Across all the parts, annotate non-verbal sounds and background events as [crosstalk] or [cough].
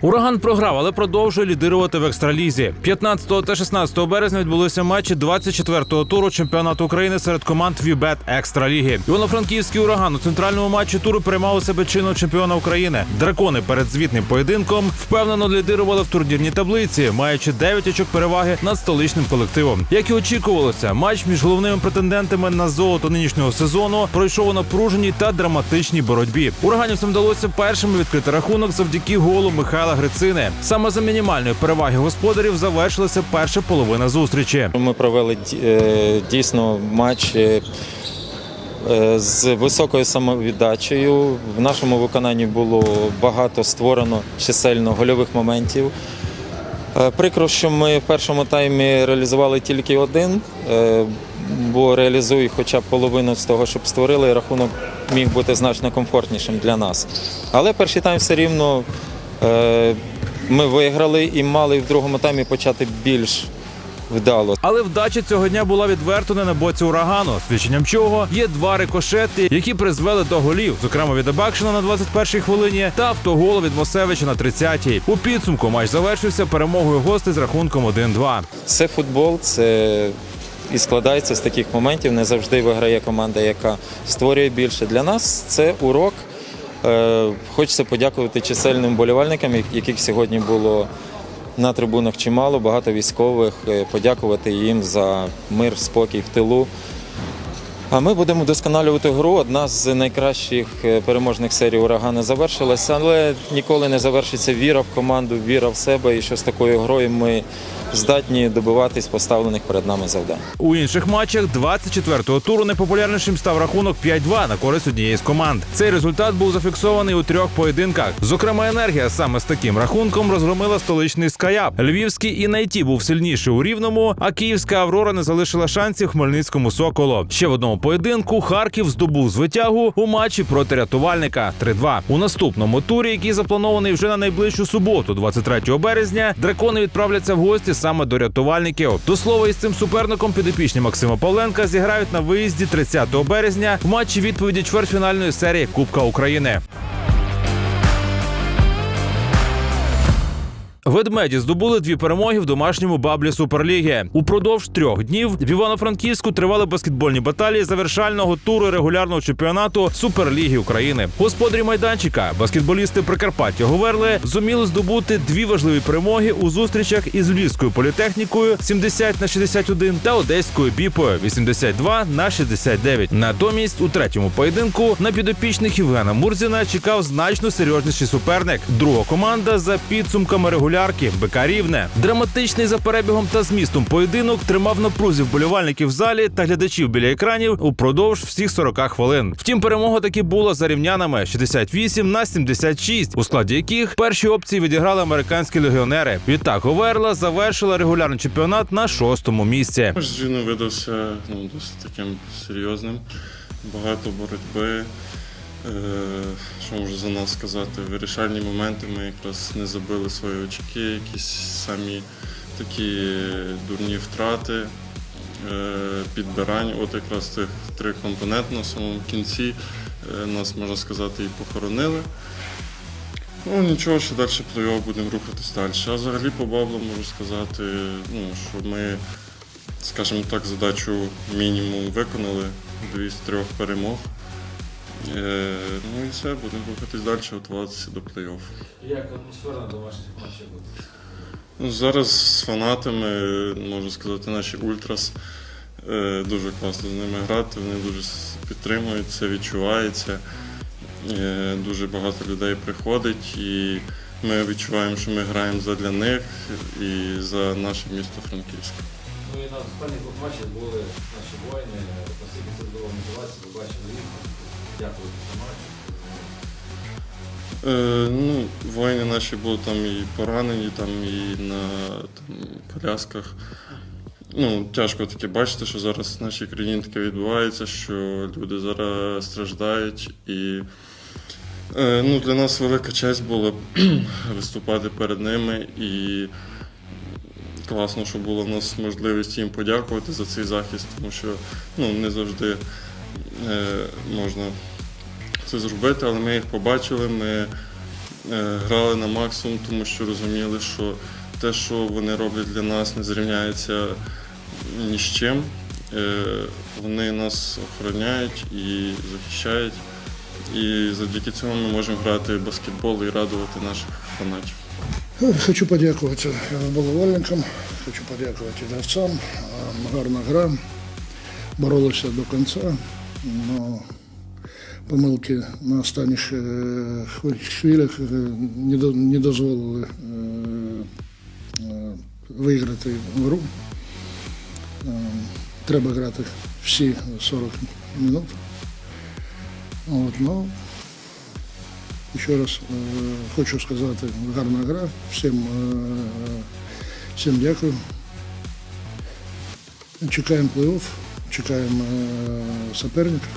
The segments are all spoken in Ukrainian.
Ураган програв, але продовжує лідирувати в екстралізі. 15 та 16 березня відбулися матчі 24-го туру чемпіонату України серед команд Вібет Екстраліги. Івано-Франківський ураган у центральному матчі туру приймав у себе чинного чемпіона України. Дракони перед звітним поєдинком впевнено лідирували в турнірній таблиці, маючи 9 очок переваги над столичним колективом. Як і очікувалося, матч між головними претендентами на золото нинішнього сезону пройшов у напруженій та драматичній боротьбі. Ураганівцям вдалося першими відкрити рахунок завдяки голу Михайла Грицини. Саме за мінімальної переваги господарів завершилася перша половина зустрічі. Ми провели е, дійсно матч е, е, з високою самовіддачею. В нашому виконанні було багато створено чисельно гольових моментів. Прикро, що ми в першому таймі реалізували тільки один, бо реалізуй хоча б половину з того, щоб створили, рахунок міг бути значно комфортнішим для нас. Але перший тайм все рівно ми виграли і мали в другому таймі почати більш вдало. Але вдача цього дня була відверто не на боці урагану, свідченням чого є два рикошети, які призвели до голів, зокрема від Абакшина на 21-й хвилині та автоголу від Мосевича на 30-й. У підсумку матч завершився перемогою гостей з рахунком 1-2. Це футбол, це і складається з таких моментів. Не завжди виграє команда, яка створює більше. Для нас це урок. Е, Хочеться подякувати чисельним болівальникам, яких сьогодні було на трибунах чимало, багато військових. Е, Подякувати їм за мир, спокій в тилу. А ми будемо вдосконалювати гру. Одна з найкращих е, переможних серій урагана завершилася, але ніколи не завершиться віра в команду, віра в себе. І що з такою грою ми здатні добиватись поставлених перед нами завдань. У інших матчах 24-го туру найпопулярнішим став рахунок 5-2 на користь однієї з команд. Цей результат був зафіксований у трьох поєдинках. Зокрема, енергія саме з таким рахунком розгромила столичний скаяп. Львівський і найті був сильніший у рівному, а київська Аврора не залишила шансів Хмельницькому соколу. Ще в одному поєдинку Харків здобув звитягу у матчі проти рятувальника 3-2. У наступному турі, який запланований вже на найближчу суботу, 23 березня, дракони відправляться в гості саме до рятувальників. До слова, із цим суперником підопічні Максима Павленка зіграють на виїзді 30 березня в матчі відповіді чвертьфінальної серії Кубка України. Ведмеді здобули дві перемоги в домашньому баблі Суперліги. Упродовж трьох днів в Івано-Франківську тривали баскетбольні баталії завершального туру регулярного чемпіонату Суперліги України. Господарі майданчика, баскетболісти Прикарпаття Говерли, зуміли здобути дві важливі перемоги у зустрічах із Львівською політехнікою 70 на 61 та Одеською біпою 82 на 69. Натомість у третьому поєдинку на підопічних Євгена Мурзіна чекав значно серйозніший суперник. Друга команда за підсумками регулярки БК. Драматичний за перебігом та змістом поєдинок тримав напрузі вболівальників в залі та глядачів біля екранів упродовж всіх 40 хвилин. Втім, перемога таки була за рівнянами 68 на 76, у складі яких перші опції відіграли американські легіонери. Відтак Оверла завершила регулярний чемпіонат на шостому місці. Він видався ну, досить таким серйозним, багато боротьби. Е, що можу за нас сказати? Вирішальні моменти ми якраз не забили свої очки, якісь самі такі дурні втрати, е, підбирання. От якраз цих три компоненти на самому кінці е, нас, можна сказати, і похоронили. Ну, нічого, що далі плей-офф будемо рухатись далі. А взагалі по баблу можу сказати, ну, що ми, скажімо так, задачу мінімум виконали, дві з трьох перемог. Е, ну і все, будемо рухатись далі, готуватися до плей-офф. Як атмосфера на домашніх матчах? Ну, зараз з фанатами, можу сказати, наші ультрас. е, Дуже класно з ними грати, вони дуже с- підтримують, це відчувається. Е, Дуже багато людей приходить і ми відчуваємо, що ми граємо задля них і за наше місто Франківськ. Ну і на останніх матчах були наші воїни. Наскільки це була мотивація, ви бачили їх. За матч. Е, ну, воїни наші були там і поранені, там і на там, колясках. Ну, тяжко таке бачити, що зараз в нашій країні таке відбувається, що люди зараз страждають. І е, ну, для нас велика честь була [clears throat] виступати перед ними. І класно, що була в нас можливість їм подякувати за цей захист, тому що ну, не завжди можна це зробити, але ми їх побачили. Ми е, грали на максимум, тому що розуміли, що те, що вони роблять для нас, не зрівняється ні з чим. Е, Вони нас охороняють і захищають. І завдяки цьому ми можемо грати баскетбол і радувати наших фанатів. Хочу подякувати вболівальникам, хочу подякувати гравцям. Гарна гра. Боролися до кінця. Но помилки на останніх е, хвилях е, не до- не дозволили е, виграти гру. Треба грати всі 40 минут. От, ну, Ще раз хочу сказати, гарна гра. Всім, всім дякую. Чекаємо плей-офф, чекаємо е, суперників.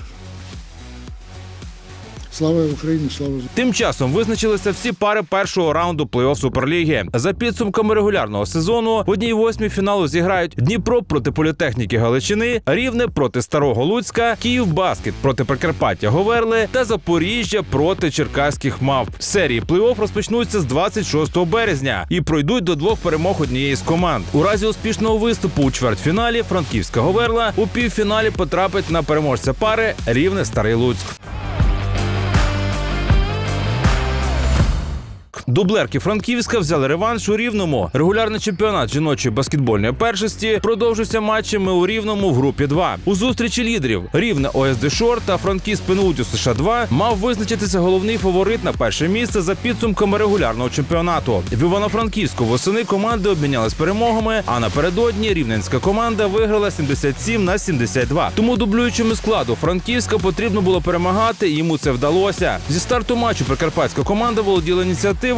Слава Україні, слава Тим часом визначилися всі пари першого раунду плей-офф Суперліги. За підсумками регулярного сезону в одній восьмій фіналу зіграють Дніпро проти політехніки Галичини, Рівне проти Старого Луцька, Київ Баскет проти Прикарпаття Говерли та Запоріжжя проти Черкаських мавп. Серії плей-офф розпочнуться з 26 березня і пройдуть до двох перемог однієї з команд. У разі успішного виступу у чвертьфіналі Франківська Говерла у півфіналі потрапить на переможця пари Рівне Старий Луцьк. Дублерки Франківська взяли реванш у Рівному. Регулярний чемпіонат жіночої баскетбольної першості продовжився матчами у Рівному в групі 2. У зустрічі лідерів Рівне ОСД Шор та Франківськ Пенутю США 2 мав визначитися головний фаворит на перше місце за підсумками регулярного чемпіонату. В Івано-Франківську восени команди обмінялись перемогами. А напередодні рівненська команда виграла 77 на 72. Тому дублюючому складу Франківська потрібно було перемагати. і Йому це вдалося. Зі старту матчу прикарпатська команда володіла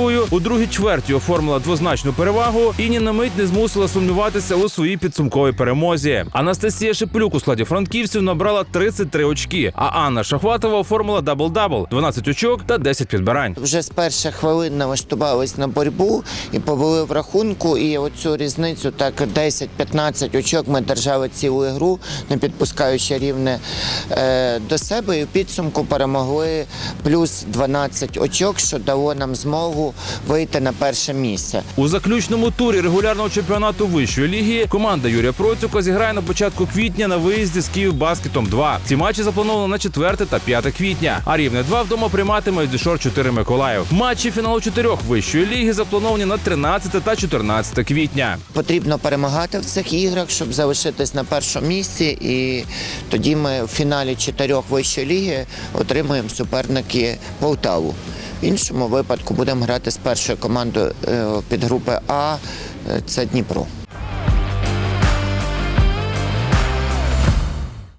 ініціативою. У другій чверті оформила двозначну перевагу і ні на мить не змусила сумніватися у своїй підсумковій перемозі. Анастасія Шепелюк у складі франківців набрала 33 очки. А Анна Шахватова оформила дабл-дабл – 12 очок та 10 підбирань. Вже з перших хвилин налаштувались на боротьбу і повели в рахунку. І оцю різницю так 10-15 очок ми держали цілу гру, не підпускаючи рівне е, до себе. І в підсумку перемогли плюс 12 очок, що дало нам змогу вийти на перше місце. У заключному турі регулярного чемпіонату вищої ліги команда Юрія Процюка зіграє на початку квітня на виїзді з Київбаскетом 2. Ці матчі заплановано на 4 та 5 квітня. А рівне 2 вдома прийматиме Дішор 4 Миколаїв. Матчі фіналу чотирьох вищої ліги заплановані на 13 та 14 квітня. Потрібно перемагати в цих іграх, щоб залишитись на першому місці. І тоді ми в фіналі чотирьох вищої ліги отримуємо суперники Полтаву. Іншому випадку будемо грати з першою командою е, підгрупи А. е, Це Дніпро.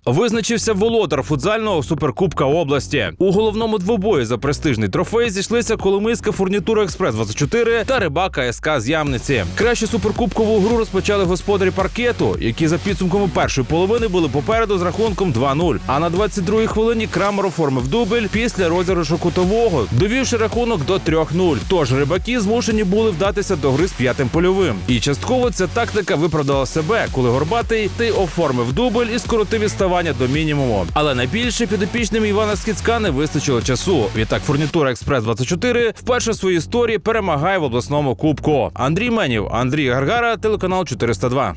Визначився володар футзального суперкубка області. У головному двобої за престижний трофей зійшлися Коломийська фурнітура Експрес 24 та рибака СК з Ямниці. Краще суперкубкову гру розпочали господарі паркету, які за підсумками першої половини були попереду з рахунком 2-0. А на 22-й хвилині Крамер оформив дубль після розіграшу кутового, довівши рахунок до 3-0. Тож рибаки змушені були вдатися до гри з п'ятим польовим. І частково ця тактика виправдала себе, коли Горбатий ти оформив дубль і скоротив відставання до мінімуму. Але найбільше підопічним Івана Скіцка не вистачило часу. Відтак фурнітура Експрес 24 вперше в своїй історії перемагає в обласному кубку. Андрій Менів, Андрій Гаргара, телеканал 402.